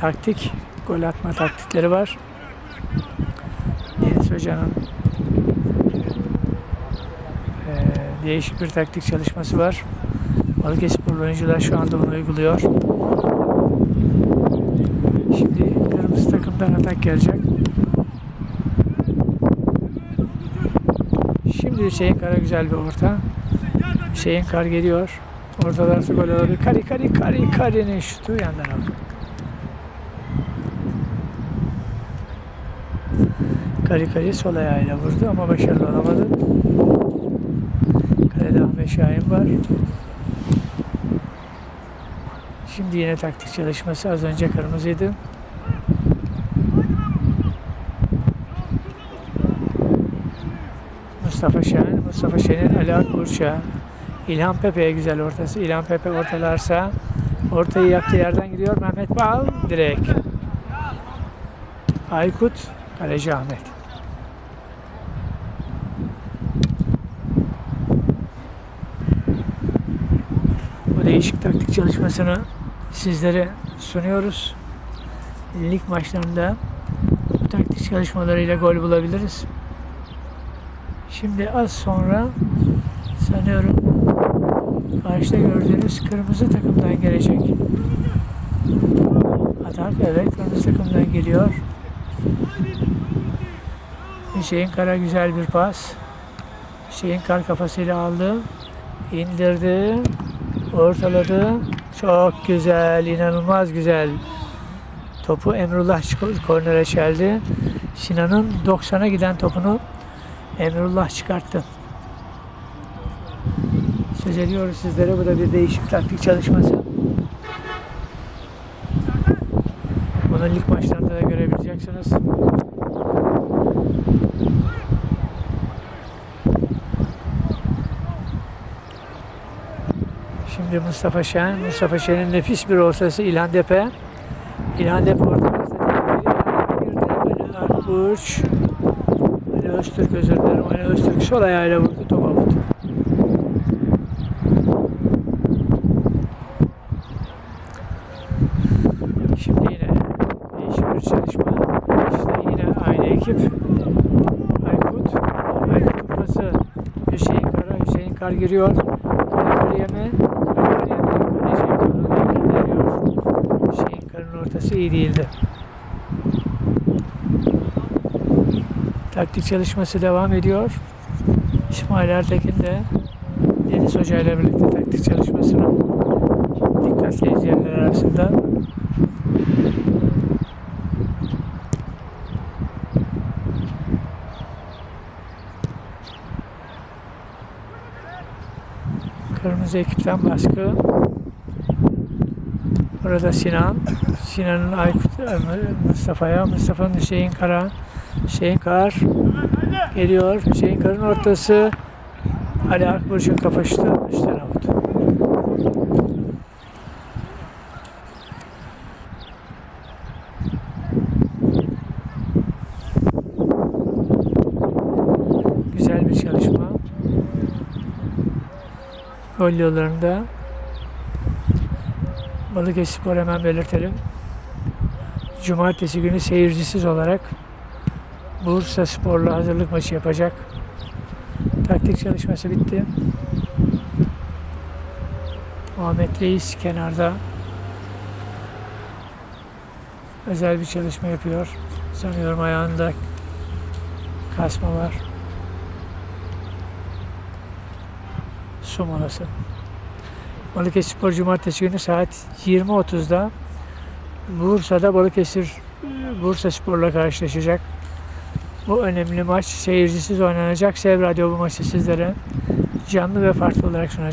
taktik, gol atma taktikleri var. Deniz Hoca'nın eee, değişik bir taktik çalışması var. Balıkesirli oyuncular şu anda bunu uyguluyor. Şimdi kırmızı takımdan atak gelecek. Şimdi Hüseyin Kara güzel bir orta. Hüseyin Kar geliyor. Ortalarsa gol olabilir. Kari Kari Kari Kari'nin şutu yandan aldı. Kari Kari sol ayağıyla vurdu ama başarılı olamadı. Kalede Ahmet Şahin var. Şimdi yine taktik çalışması. Az önce kırmızıydı. Mustafa Şen, Mustafa Şen'in Ali Akburç'a, İlhan Pepe'ye güzel ortası. İlhan Pepe ortalarsa ortayı yaptığı yerden gidiyor. Mehmet Bal direkt. Aykut, kaleci Ahmet. Bu değişik taktik çalışmasını sizlere sunuyoruz. Lig maçlarında bu taktik çalışmalarıyla gol bulabiliriz. Şimdi az sonra sanıyorum karşıda gördüğünüz kırmızı takımdan gelecek. Atak evet kırmızı takımdan geliyor. Hüseyin Kara güzel bir pas. Hüseyin Kar kafasıyla aldı. indirdi. Ortaladı. Çok güzel, inanılmaz güzel. Topu Emrullah kornere çeldi. Sinan'ın 90'a giden topunu Emrullah çıkarttı. Söz ediyoruz sizlere. Bu da bir değişik taktik çalışması. Bunu lig maçlarında da görebileceksiniz. Şimdi Mustafa Şen. Mustafa Şen'in nefis bir ortası İlhan Depe. İlhan Depe Depe girdi. Ali Akburç. Ali Öztürk özür dilerim. Ali Öztürk sol ayağıyla vurdu. Top avut. Şimdi yine değişik bir çalışma. İşte yine aynı ekip. Aykut. Aykut kupası. Hüseyin Kara. Hüseyin Kar giriyor. Kare Kariye mi? Ortası iyi değildi. Taktik çalışması devam ediyor. İsmail Ertekin de Deniz Hoca ile birlikte taktik çalışmasını dikkatli izleyenler arasında Kırmızı ekipten baskı. Burada Sinan. Sinan'ın Aykut e, Mustafa'ya. Mustafa'nın Hüseyin Kara. Hüseyin Kar geliyor. Hüseyin Kar'ın ortası. Ali Akburç'un kafa şutu. Üstten avut. Güzel bir çalışma. Gol yollarında Balıkesirspor hemen belirtelim. Cumartesi günü seyircisiz olarak Bursa Spor'la hazırlık maçı yapacak. Taktik çalışması bitti. Muhammed Reis kenarda özel bir çalışma yapıyor. Sanıyorum ayağında kasma var. Su molası. Balıkesirspor Cumartesi günü saat 20.30'da Bursa'da Balıkesir Bursa Spor'la karşılaşacak. Bu önemli maç seyircisiz oynanacak. Sev Radyo bu maçı sizlere canlı ve farklı olarak sunacak.